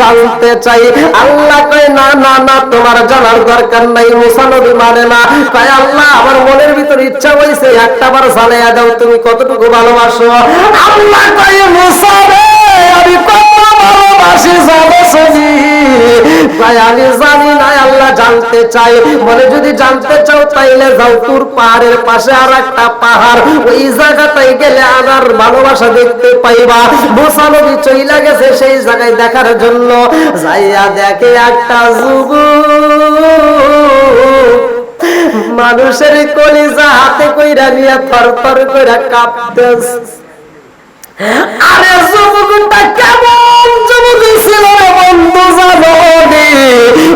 জানতে চাই। আল্লাহ কয়, না না না, তোমার জানার দরকার নাই, মুসা নবী মানে না। তাই আল্লাহ আমার মনের ভিতর ইচ্ছা হয়েছে একটা বার জানাইয়া দাও, তুমি কতটুকু ভালোবাসো? আল্লাহ কয়, মুসা রে! আমি কত ভালোবাসি জানো তাই আমি জানি না, আল্লাহ জানতে চাই যদি জানতে চাও তাইলে যাও তোর পাহাড়ের পাশে আর একটা পাহাড়। ওই জায়গাটাই গেলে আমার ভালোবাসা দেখতে পাইবা। সেই জায়গায় দেখার জন্য। যাইয়া দেখে একটা মানুষের কলিজা হাতে কইরা নিয়ে থর থর কইরা কাঁপতেছে। আরে যুবকটা কেমন যুবক ছিল রে বন্ধু জানো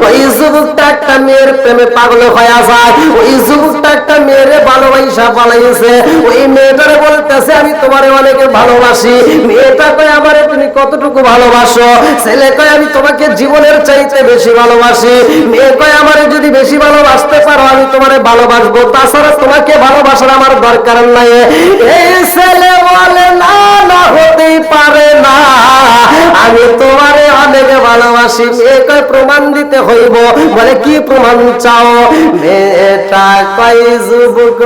ওই যুবকটা একটা মেয়ের প্রেমে পাগল হয়ে যায়। ওই যুবকটা ভালোবাসা পালাইছে। ওই মেয়েটারে বলতেছে, আমি তোমারে অনেকে ভালোবাসি। মেয়েটা কয়, আমারে তুমি কতটুকু ভালোবাসো? ছেলে কয়, আমি তোমাকে জীবনের চাইতে বেশি ভালোবাসি। মেয়ে কয়, আমারে যদি বেশি ভালোবাসতে পারো, আমি তোমারে ভালোবাসবো। তাছাড়া তোমাকে ভালোবাসার আমার দরকার নাই। এই ছেলে বলে, না না, হতেই পারে না। আমি তোমারে অনেক ভালোবাসি। মেয়ে কয়, প্রমাণ দিতে হইব। বলে, কি প্রমাণ চাও? মেয়েটা কয়, যুবক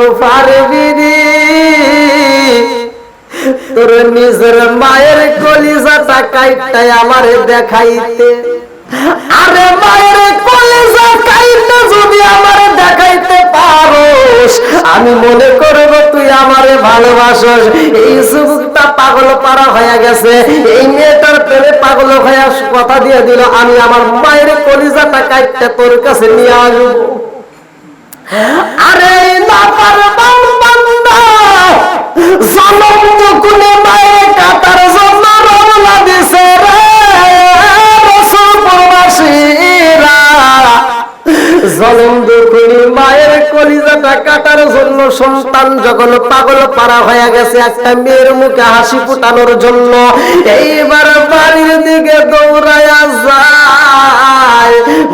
তোর নিজের মায়ের কলিজাটা কাইটাই দেখাইতে। আরে মায়ের কলিজা যদি দেখাইতে আমি মনে করব তুই আমারে ভালোবাসস। এই যুবকটা পাগল পারা হয়ে গেছে। এই মেয়েটার প্রেমে পাগল হয়ে কথা দিয়ে দিল, আমি আমার মায়ের কলিজাটা কাইটা তোর কাছে নিয়ে আসব। আরে না পারবাম বান্দা জনম মায়ের কাতার জন্য দিছে রে। রসুল প্রবাসীরা জনম মায়ের কলিজাটা কাটার জন্য সন্তান যখন পাগল পারা হয়ে গেছে, একটা মেয়ের মুখে হাসি ফুটানোর জন্য এইবার বাড়ির দিকে দৌড়ায়া যায়।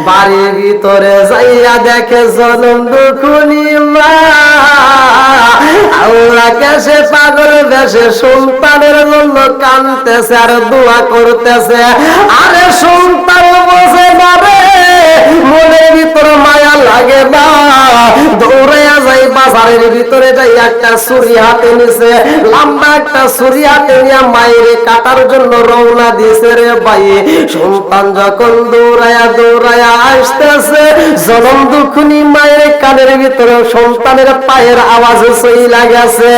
বাড়ির ভিতরে যাইয়া দেখে জনম দুখুনি পাগল জন্য কানতেছে আর দোয়া করতেছে। আরে সন্তান বসে রে, মনের ভিতর মায়া লাগে না। বাজারের ভিতরে যাই একটা ছুরি হাতে নিছে, লম্বা একটা ছুরি হাতে নিয়ে মায়ের কাটার জন্য রওনা দিছে রে ভাই। সন্তান যখন দৌড়ায়া দৌড়াইয়া আসতেছে, জনম দুখুনি মায়ের কানের ভিতরে সন্তানের পায়ের আওয়াজ সই লাগেছে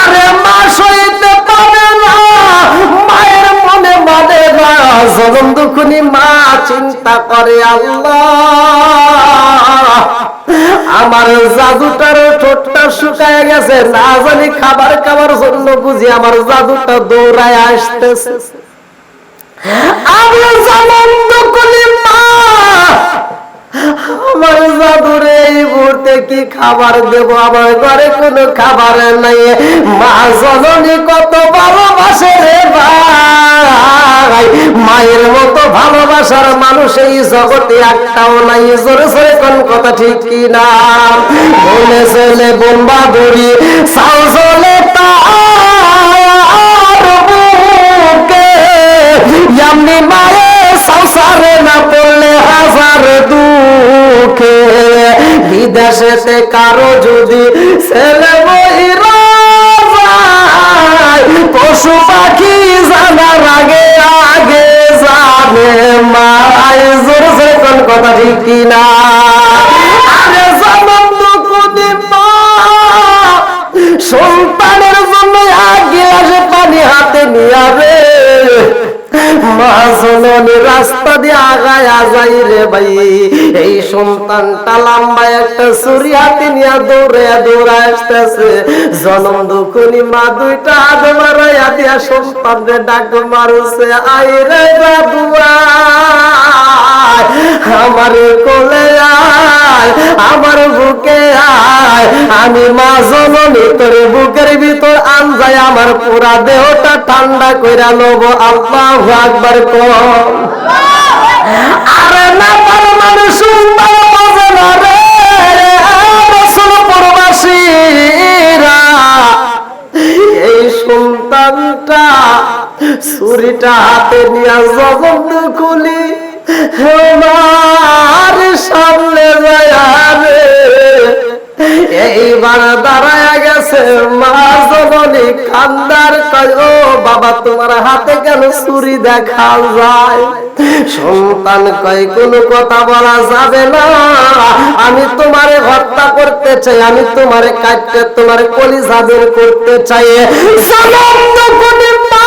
আরে মা, সইতে পারে না। মায়ের মনে মানে না জনম দুখুনি মা চিন্তা করে, আল্লাহ, আমার জাদুটার ঠোঁটটা শুকায় গেছে, না জানি খাবার খাবার জন্য বুঝি আমার জাদুটা দৌড়ায় আসতেছে। আমি জনম দুখুনি মা, আমার জাদুরে এই মুহূর্তে কি খাবার দেব? আমার ঘরে কোনো খাবার নাই। মা জননী কত ভালোবাসে রে ভাই। মায়ের মতো ভালোবাসার মানুষ এই জগতে একটাও নাই। জোরে জোরে কোন কথা ঠিক কি না বলে চলে বোম্বা দড়ি এমনি মায়ে সংসারে না পড়লে হাজার দুঃখে। বিদেশেতে কারও যদি ছেলে যায়, পশু পাখি জানার আগে আগে যাবে মায় জোর জোর কোন কথা ঠিক কিনা আরে জনম দুকুনি মা। সন্তানের জন্য এক গিলাসে পানি হাতে নিয়ে মা জননী রাস্তা দিয়ে আগায় যাই রে ভাই। এই সন্তানটা লম্বা একটা ছুরি হাতে নিয়ে দৌড়ে দৌড়ে আসতেছে। জনম দুখুনি মা দুইটা হাত মারাইয়া দিয়া সন্তানরে ডাক মারুছে, আই রে বাবুয়া আমার কোলে আয়, আমার বুকে আয়। আমি মা জননী, তোর বুকের ভিতর আন যায় আমার পুরা দেহটা ঠান্ডা কইরা লব। আল্লাহ আকবার কম। আরে না মানুষ সুন্দর বাজে না রে। রসুল প্রবাসীরা তোমার সামনে যায় এইবার দাঁড়ায় গেছে কান্দার জননী কয়ো বাবা, তোমার হাতে কেন ছুরি দেখা যায়? সন্তান কয়, কোন কথা বলা যাবে না। আমি তোমার হত্যা করতে চাই, আমি তোমার কাটতে, তোমার কলিজা বের করতে চাই। সালাম কোটি মা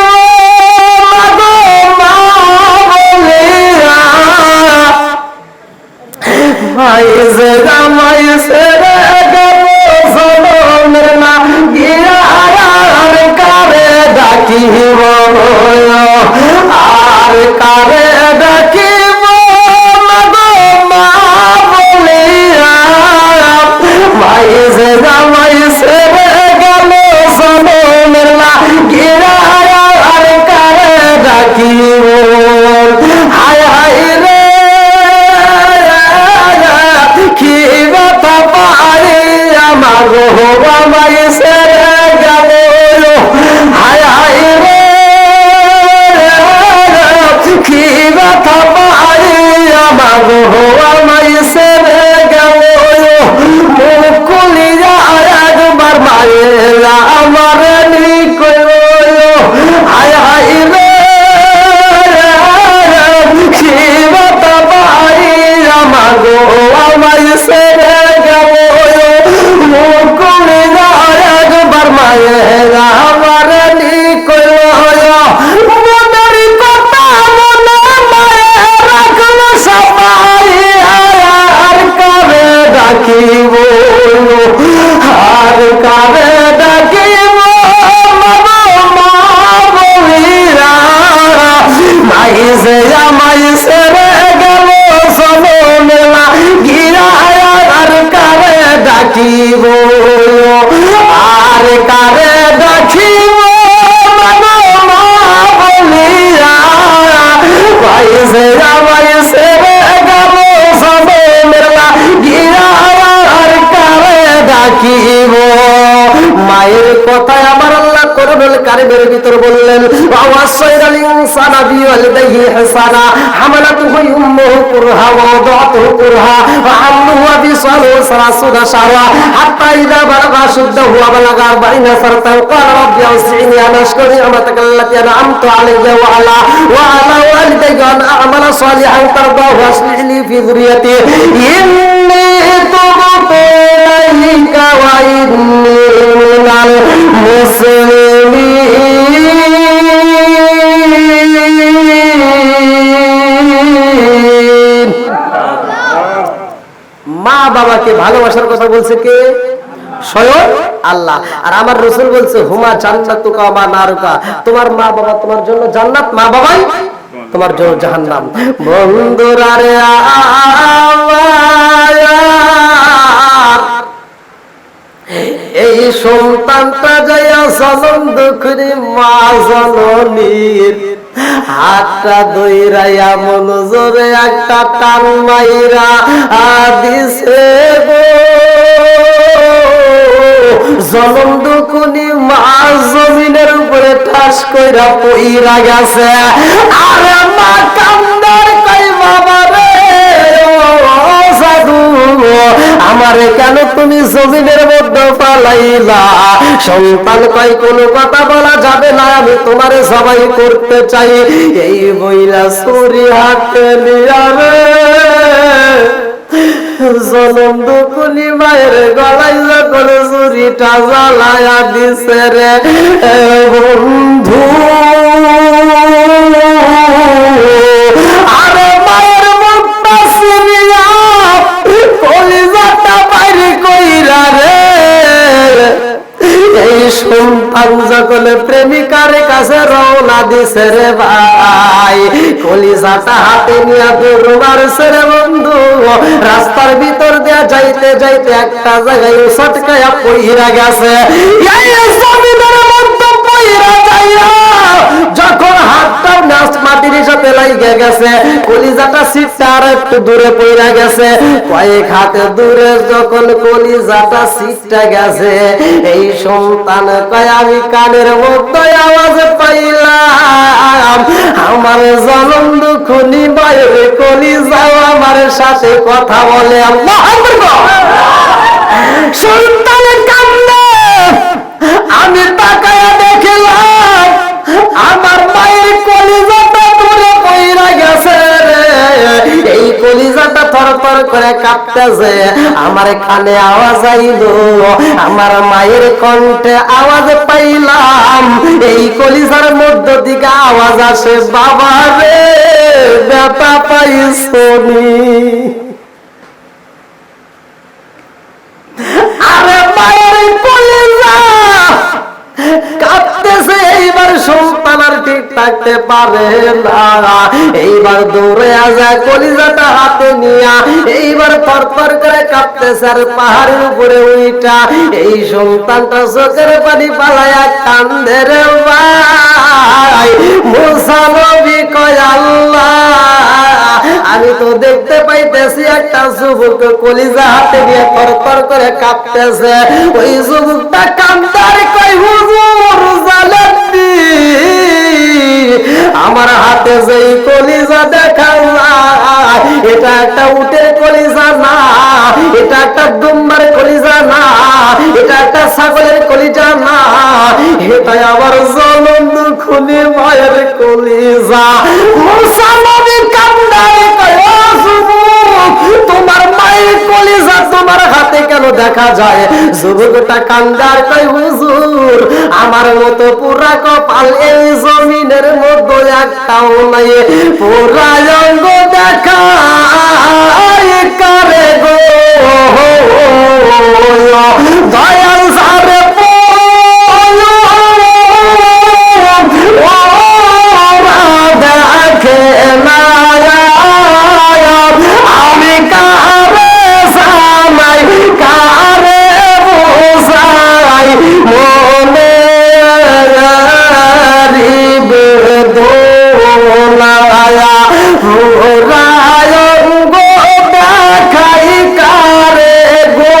ভাই যে জামাই সলনের না গিয়া কারে ডাকিব আর কারে ডাকিব বলিয়া ভাই যে জামাই সেরে গেল সলনের না আর কারে ডাকিব আমার বাবাই সেরে গেল হায় হায় রে কি ব্যথা পাই আমার বাবাই কারিমের ভিতর বললেন ওয়াসাইরাল উম্মুহু কুরহা ওয়া কুরহা, ওয়া হাত্তা ইযা বালাগা বালাগা ক্বালা রাব্বি আউসিনি আন নি'মাতাকা আলাইয়া ওয়া আলা ওয়া আলা ওয়ালিদাইয়া আন আ'মালা সালিহান লি ফি ইন্নী তুবতু ইলাইকা ওয়া ইন্নী মা বাবাকে ভালোবাসার কথা বলছে কে? স্বয়ং আল্লাহ। আর আমার রসুল বলছে, হুমা জান্নাত মা নারুকা। তোমার মা বাবা তোমার জন্য জান্নাত, মা বাবাই তোমার জন্য জাহান্নাম। বন্ধুরা আমার এই সন্তানটা যাইয়া সনম দুখরি মা জননীর হাতটা দইরাইয়া মন জোরে একটা টান মাইরা দিছে গো। জনম দুকুনি মা জমিনের উপরে ঠাস কইরা পইরা গেছে। আরে মা কান্দার আমারে কেন তুমি জমিনের মধ্যে পালাইলা সন্তান কয় কোনো কথা বলা যাবে না, আমি তোমারে সবাই করতে চাই। এই বইলা সুরি হাতে নিয়া জনম দুকুনি মায়ের গলায় যখন চুরিটা জ্বালায়া দিছে রে। বন্ধু এই সন্তান যখন প্রেমিকার কাছে রওনা দিছে রে ভাই। কলিজাটা হাতে নিয়ে মারছে রে বন্ধু, রাস্তার ভিতর দিয়া যাইতে যাইতে একটা জায়গায় সটকায়া পইরা গেছে। হাতটাও নাচ মাটির সাথে লাইগে গেছে। কলিজাটা সিটটা আর একটু দূরে পড়ে গেছে। কয়েক হাতে দূরে যখন কলিজাটা সিটটা গেছে, এই সন্তান কয়, আমি কানের মধ্যে আওয়াজ পাইলাম। আমার জনম কলিজাও আমার সাথে কথা বলে। আল্লাহ আমি তাকায়া দেখলাম, আমার মায়ের এই কলিজাটা থর থর করে কাঁপতেছে। আমার কানে আওয়াজ আইল, আমার মায়ের কণ্ঠে আওয়াজ পাইলাম। এই কলিজার মধ্য দিকে আওয়াজ আসে, বাবা রে, ব্যথা পাইছনি আরে মায়ের কলিজা কাঁদতেছে এইবার সন্তান আর ঠিক থাকতে পারে না। এইবার দৌড়ে আসা, কলিজাটা হাতে নিয়া, এইবার পরপর করে কাঁদতেছে আর পাহাড়ের উপরে উইটা। এই সন্তানটা চোখের পানি পালায়া কান্দে রে ভাই। মুসা কয়, আল্লাহ, আমি তো দেখতে পাইতেছি একটা যুবক কলিজা হাতে নিয়ে তরতর করে কাঁপতেছে। ওই যুবকটা কান্দার কই হুজুর জালেননি। আমার হাতে যেই কলিজা দেখা এটা একটা উটের কলিজা না, এটা একটা দুম্বার কলিজা না, এটা একটা ছাগলের কলিজা না এটা আবার জলন খুনি মায়ের কলিজা। মুসা নবী দেখা যায়। যুবকটা কান্দার কয়, হুজুর, আমার মতো পুরা কপাল এই জমিনের মধ্যে একটাও নাই। পুরা অঙ্গ দেখা করে গো। দয়াল সারে আমি কারে সামাই বোঝাই মনে রিবে দোলায়া রায় গো দেখাই কারে গো।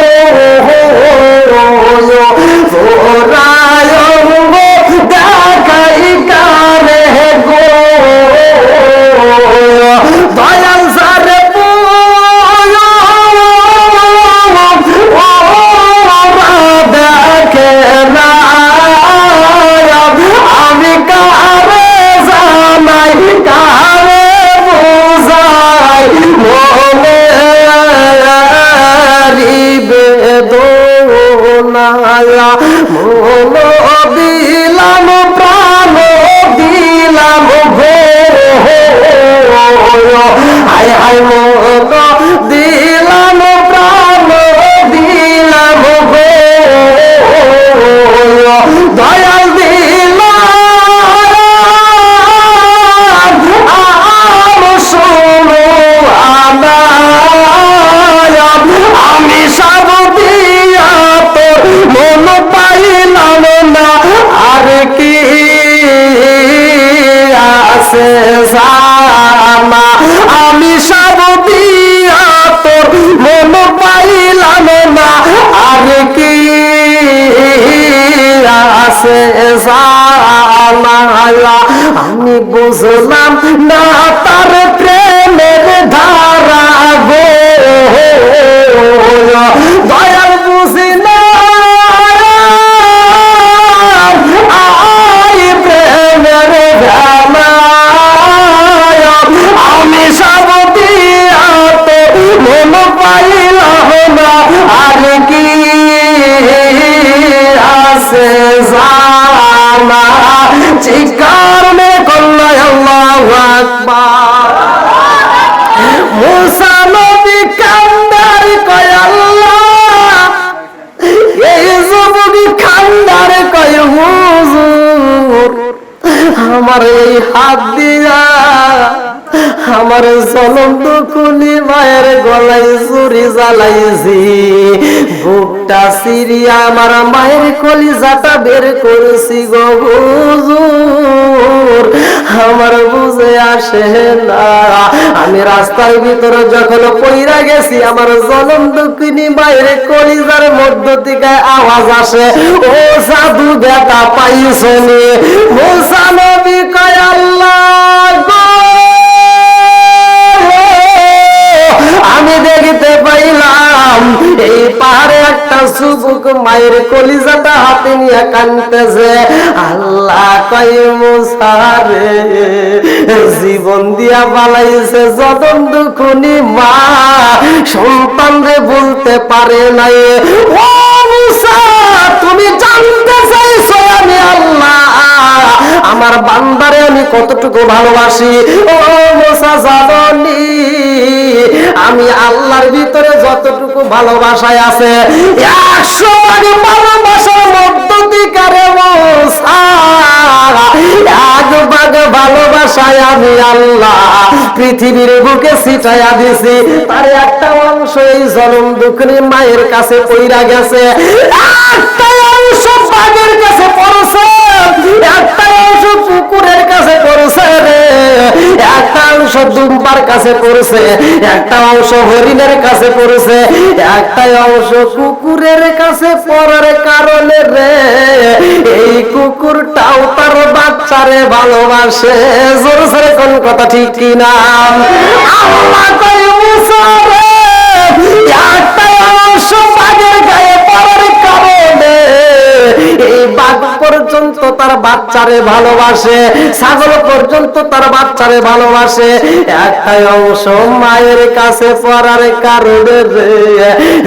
আমার এই হাত দিয়া আমার চলন্ত কুলি মায়ের গলায় চুরি জ্বালাইছি। বুকটা সিরিয়া আমার মায়ের কলিজাটা বের করেছি গো আমার বুঝে আসে না। আমি রাস্তার ভিতরে যখন পইরা গেছি, আমার জনম দুঃখিনী মায়ের কলিজার মধ্য থেকে আওয়াজ আসে, ও সাধু বেটা পাইছনি মায়ের কলিজাটা হাতে নিয়ে কানতেছে। আল্লাহ কয় মুসারে জীবন দিয়া বালাইছে যতন দুখুনি মা। সন্তান রে বলতে পারে নাই। ও মুসা, তুমি জানতে চাইছো আমি আল্লাহ আমার বান্দারে আমি কতটুকু ভালোবাসি? ও মোসা জানি আমি আল্লাহর ভিতরে যতটুকু ভালোবাসায় আছে, একশো ভাগে ভালোবাসার মধ্য থেকে রে মোসা। এক ভাগ ভালোবাসায় আমি আল্লাহ পৃথিবীর বুকে ছিটাইয়া দিছি। তার একটা অংশ এই জনম দুঃখী মায়ের কাছে পইরা গেছে। একটা অংশ দুম্বার কাছে পড়ছে একটা অংশ হরিণের কাছে পড়ছে একটা অংশ কুকুরের কাছে পড়ার কারণে রে। এই কুকুরটাও তার বাচ্চারে ভালোবাসে। জোর সরে কোন কথা ঠিক কিনা আল্লাহ কই মুসা রে একটা অংশ বাঘের গায়ে বাঘ পর্যন্ত তার বাচ্চারে ভালোবাসে, ছাগল পর্যন্ত তার বাচ্চারে ভালোবাসে। একটাই অংশ মায়ের কাছে পড়ার কারণে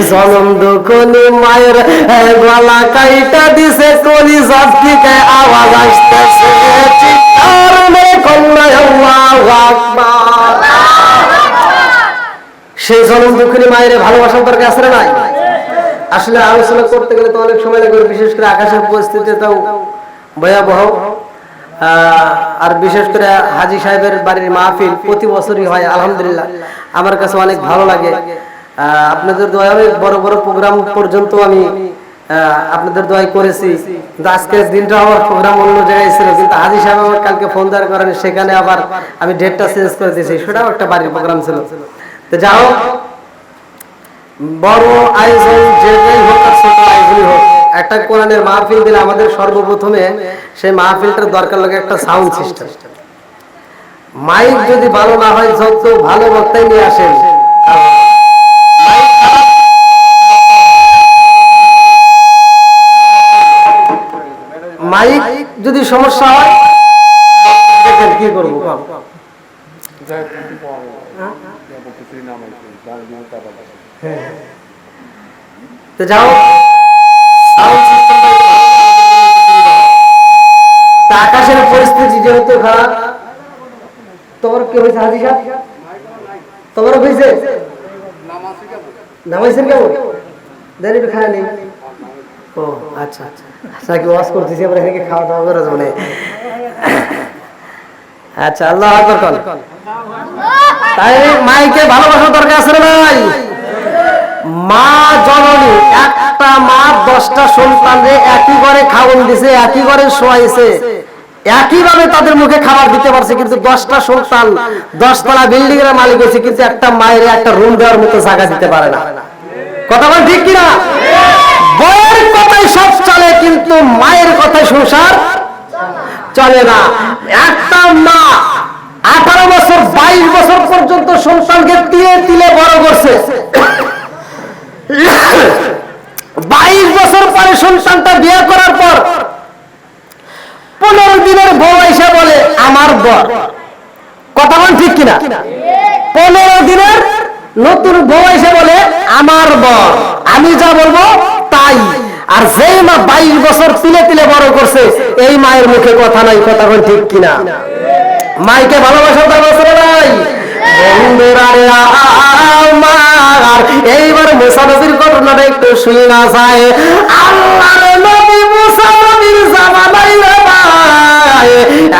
জনম দুখনি মায়ের গলা কাইটা দিছে, কলি আওয়াজ আসতেছে। সেই জনম দুঃখিনী মায়ের ভালোবাসার দরকার আছে নাই? আসলে আলোচনা করতে গেলে তো অনেক সময় লাগবে, বিশেষ করে আকাশের পরিস্থিতিটাও ভয়াবহ। আর বিশেষ করে হাজি সাহেবের বাড়ির মাহফিল প্রতি বছরই হয়, আলহামদুলিল্লাহ। আমার কাছে অনেক ভালো লাগে। আপনাদের দোয়া বড় বড় প্রোগ্রাম পর্যন্ত আমি আপনাদের দোয়াই করেছি। কিন্তু আজকের দিনটা আমার প্রোগ্রাম অন্য জায়গায় ছিল, কিন্তু হাজি সাহেব আমার কালকে ফোন দেওয়ার কারণে সেখানে আবার আমি ডেটটা চেঞ্জ করে দিয়েছি। সেটাও একটা বাড়ির প্রোগ্রাম ছিল। তো যাও বড় একটা কোরআনের মাহফিল দিলে আমাদের সর্বপ্রথমে সেই মাহফিলটার দরকার লাগে একটা সাউন্ড সিস্টেম মাইক যদি ভালো না হয়, যত ভালো বক্তাই নিয়ে আসেন, মাইক যদি সমস্যা হয় কি করব কম। তো যাও। আকাশের পরিস্থিতি যেহেতু খারাপ তোমার কি হয়েছে হাজি সাহেব তোমার হয়েছে? নামাইছেন কেমন? একটু খায় নেই। ও আচ্ছা আচ্ছা। কি ওয়াশ করতেছি আমরা এখানে খাওয়া দাওয়া করে যাব। আচ্ছা আল্লাহ তাই মাইকে ভালোবাসা দরকার আছে ভাই। মা জননী, একটা মা, দশটা সন্তানরে একই ঘরে খাওয়ান দিছে, একই ঘরে শোয়াইছে। একই ভাবে তাদের মুখে খাবার দিতে পারছে, কিন্তু দশটা সন্তান, দশতলা বিল্ডিং এর মালিক হয়েছে, কিন্তু একটা মায়ের একটা রুম দেওয়ার মতো জায়গা দিতে পারে না। কথা বল ঠিক কিনা? বইয়ের কথাই সব চলে, কিন্তু মায়ের কথায় সংসার চলে না। একটা মা আঠারো বছর, বাইশ বছর পর্যন্ত সন্তানকে তিলে তিলে বড় করছে। বাইশ বছর পরে সন্তানটা বিয়ে করার পর পনেরো দিনের বউ এসে বলে আমার বর। কথা বল ঠিক কিনা? পনেরো দিনের নতুন বউ এসে বলে আমার বর। আমি যা বলব তাই। আর যেই মা বাইশ বছর তিলে তিলে বড় করছে এই মায়ের মুখে কথা নাই কথা বল ঠিক কিনা? মাইকে ভালোবাসা তার বছরে নাই বন্ধুরা আমার এইবার মুসা নবীর ঘটনাটা একটু না যায়। আল্লাহর নবী মুসা নবীর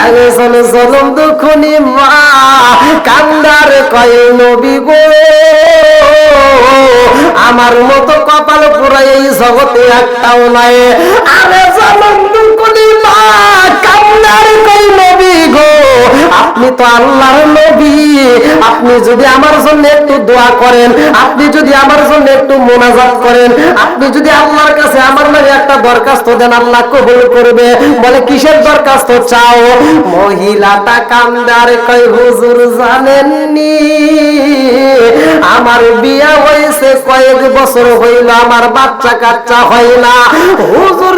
একজন দুখনি মা, কান্দার কয় নবী গো, আমার মতো কপাল পুরা এই জগতে একটাও নাই। আরে জনম দুখনি মা কান্দার কয় নবী গো? আপনি তো আল্লাহর নবী। আপনি যদি আমার জন্য একটু দোয়া করেন, আপনি যদি আমার জন্য একটু মোনাজাত করেন, আপনি যদি আল্লাহর কাছে আমার নামে একটা দরখাস্ত দেন, আল্লাহ কবুল করবে। বলে, কিসের দরখাস্ত চাও? মহিলাটা কান্দার কই, হুজুর আমার বিয়া হয়েছে কয়েক বছর হইল, আমার বাচ্চা কাচ্চা হয় না। হুজুর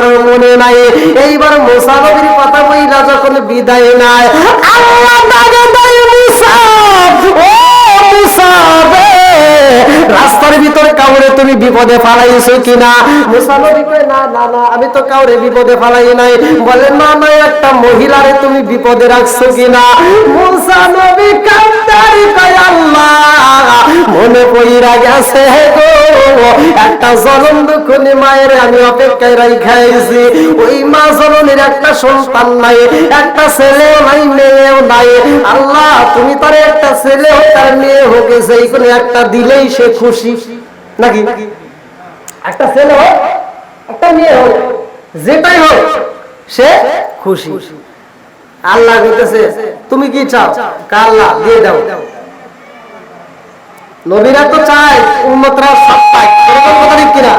বলার মনে নাই। এইবার মুসা নবীর কথা বইলা যখন বিদায় নাই আল্লাহ ও মুসা রে রাস্তার ভিতরে কাউরে তুমি বিপদে ফালাইছো কিনা? মুসা নবী কয় না না না, আমি তো কাউরে বিপদে ফালাই নাই। বলে, না না, একটা মহিলারে তুমি বিপদে রাখছো কিনা? মুসা নবী কান্দারি কয়, আল্লাহ, মনে পইরা গেছে গো। একটা জনম দুঃখনি মায়ের আমি অপেক্ষায় রাইখাইছি ওই মা জননীর একটা সন্তান নাই, একটা ছেলেও নাই, মেয়েও নাই। আল্লাহ, তুমি তার একটা ছেলে হোক তার মেয়ে হোক সেই কোনো একটা দিলেই সে খুশি। নাকি? একটা ছেলে হোক একটা মেয়ে হোক যেটাই হোক, সে খুশি। আল্লাহ কইতেছে তুমি কি চাও? কাল্লা দিয়ে দাও। নবীরা তো চায় উম্মতরা সব পায়। কিনা?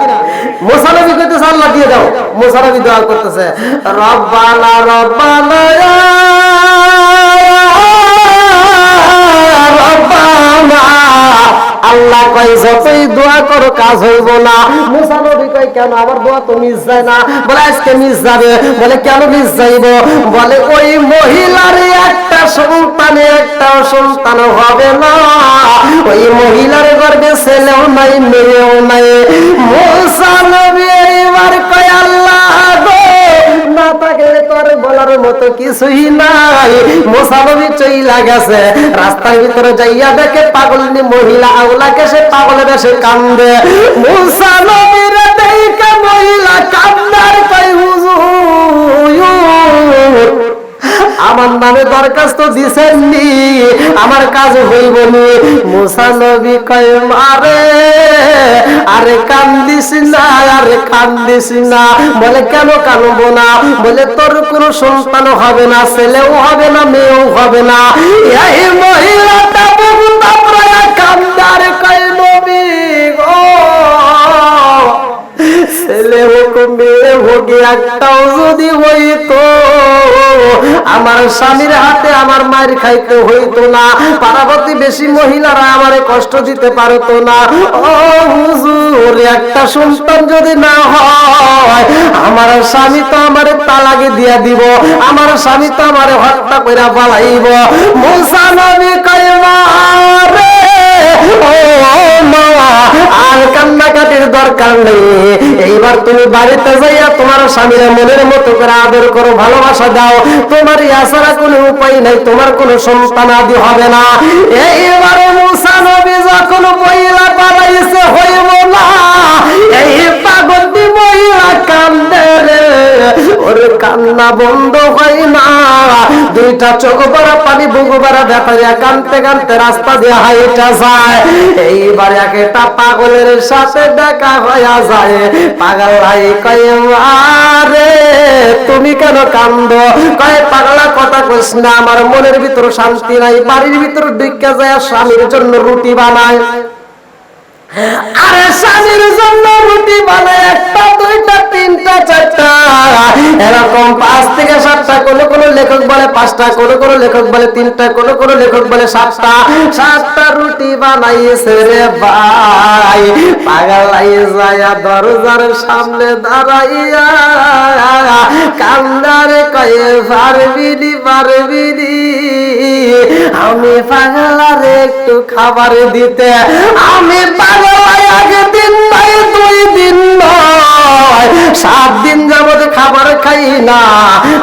মুসা কইতেছে, আল্লাহ, দিয়ে দাও। মুসা নবী দোয়া করতেছে, রব্বানা রব্বানা আল্লাহ কয়, যতই দোয়া করো, কাজ হইব না। মুসা নবী কয়, কেন? আমার দোয়া তো মিস যায় না। বলে, আজকে মিস যাবে বলে, কেন মিস যাইব বলে, ওই মহিলার একটা সন্তানে, একটা সন্তান হবে না। ওই মহিলার গর্বে ছেলেও নাই, মেয়েও নাই। মুসা নবী এইবার কয়, আল্লাহ গো না থাকলে তোর বলার মতো কিছুই নাই। মোসানবী চইলা গেছে, রাস্তার ভিতরে যাইয়া দেখে পাগলিনী মহিলা আউলাকে সে পাগলের বেশে কান্দে। মোসানবীর দেখে মহিলা কান্দার কই হুজুর আমার নামে দরখাস্ত দিছেননি। আমার কাজ হইব নি মুসা নবী কয়, মারে, আরে কান্দিস না, আরে কান্দিস না। বলে, কেন কানবো না? বলে, তোর কোনো সন্তান হবে না, ছেলেও হবে না, মেয়েও হবে না। এই মহিলাটা বহু তাপরা কান্দার কয়, নবী গো ছেলে হোক মেয়ে হোক, একটাও যদি হইতো আমার স্বামীর হাতে আমার মায়ের খাইতে হইতো না। পারাবতী বেশি মহিলারা আমারে কষ্ট দিতে পারতো না। হুজুর, একটা সন্তান যদি না হয়, আমার স্বামী তো আমার তালাকে দিয়া দিব, আমার স্বামী তো আমার হত্যা করে পালাইব। মুসা নবী আর কান্নাকাটির দরকার নেই। এইবার তুমি বাড়িতে যাইয়া তোমার স্বামীর মনের মতো করে আদর করো, ভালোবাসা দাও। তোমার ইয়াছাড়া কোনো উপায় নাই, তোমার কোনো সন্তান আদি হবে না। এইবারে মুসা নবী যখন পয়লা পালাইছে হইব না, এই পাগলটি মহিলা কান্দে কান্না বন্ধ হয় না। দুইটা চোখ পানি, বুকু কানতে কানতে রাস্তা দিয়ে হাইটা যায়। এইবার একটা পাগলের সাথে দেখা হইয়া যায়। পাগল ভাই কয় আরে তুমি কেন কান্দ? কয়, পাগলা কথা কইস না, আমার মনের ভিতর শান্তি নাই, বাড়ির ভিতর ঢুকে যায়, স্বামীর জন্য রুটি বানায়। আরে স্বামীর জন্য রুটি বানায় একটা, দুইটা, তিনটা, চারটা। এরকম পাঁচ থেকে সাতটা, কোন কোন লেখক বলে পাঁচটা, কোন কোন লেখক বলে তিনটা, কোন কোন লেখক বলে সাতটা। সাতটা রুটি বানাইছে রে ভাই। পাগলাই যায়া দরজার সামনে দাঁড়াইয়া। কান্দারে কয়ে, পারবিনি পারবিনি। আমি পাগলারে একটু খাবার দিতে, আমি পাগলাই আগে দিন নাই দুই দিন নয়। সাত দিন যাবত খাবার খাই না।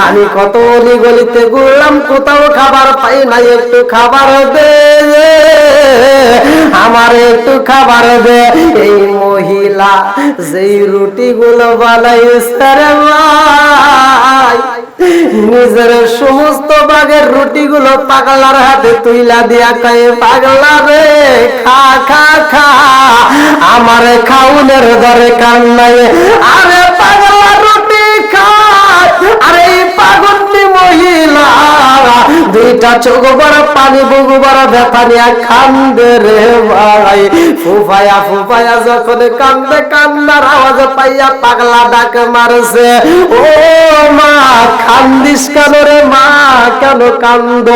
আমি কত অলি গলিতে ঘুরলাম, কোথাও খাবার পাই না একটু খাবার দে। আমার একটু খাবার দে। এই মহিলা যেই রুটি গুলো বানাইছে রে ভাই। নিজের সমস্ত বাগের রুটি গুলো পাগলার হাতে তুইলা দিয়া কয়ে পাগলা রে, খা খা খা। আমার খাউনের দরকার কান্নাই আরে পাগলা রুটি খা, আরে দুইটা চোখ বড় পানি বুগু বড় ব্যথা কান্দে রে ভাই। ফুফায়া ফুফায়া যখন কান্দে কান্দার আওয়াজ পাইয়া পাগলা ডাক মারছে। ও মা, কান্দিস কেন রে মা? কেন কান্দ?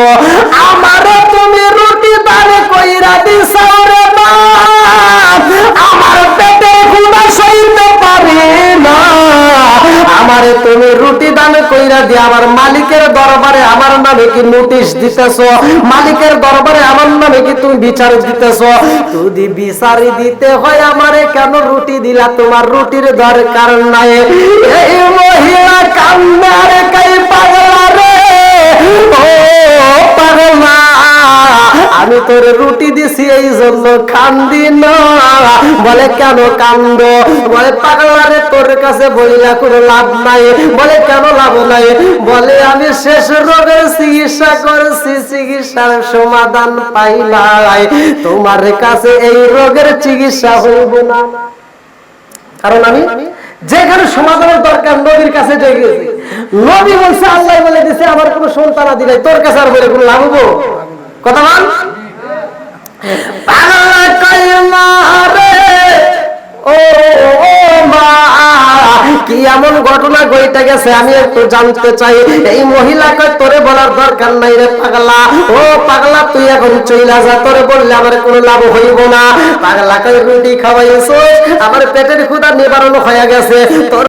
আমার তুমি রুটি দানে কইরা দিছাও রে মা। আমার পেটে ক্ষুধা সইতে পারি না। আমারে তুমি রুটি দান কইরা দিয়ে আমার মালিকের দরবারে আমার নামে কি নোটিশ দিতেছ? মালিকের দরবারে আমার নামে কি তুমি বিচার দিতেছ? যদি বিচারি দিতে হয় আমারে কেন রুটি দিলা? তোমার রুটির দরকার নাই। এই মহিলা কান্দারে কাই পাগলা রে? ও পাগলা আমি তোর রুটি দিছি এই জন্য কান্দি না। বলে, কেন কান্দ? বলে পাগলা রে তোর কাছে বলিলা কোনো লাভ নাই। বলে, কেন লাভ নাই? বলে, আমি শেষ রোগের চিকিৎসা করছি, চিকিৎসার সমাধান পাই নাই। তোমার কাছে এই রোগের চিকিৎসা হইব না। কারণ আমি যেখানে সমাধানের দরকার, নবীর কাছে যে গেছি। নবী বলছে, আল্লাহ বলে দিছে, আমার কোনো সন্তান আদি নাই, তোর কাছে আর বলে কোনো লাভ হব কি এমন ঘটনা ঘটে গেছে? আমি একটু জানতে চাই, এই মহিলা কয় তোরে বলার দরকার নাই রে পাগলা। ও পাগলা, তুই এখন চইলা যা, তোরে বললে আমার কোনো লাভ হইব না। পাগলা কয় রুটি খাওয়াইছো আমার পেটের ক্ষুধা নিবারণ হয়ে গেছে। তোর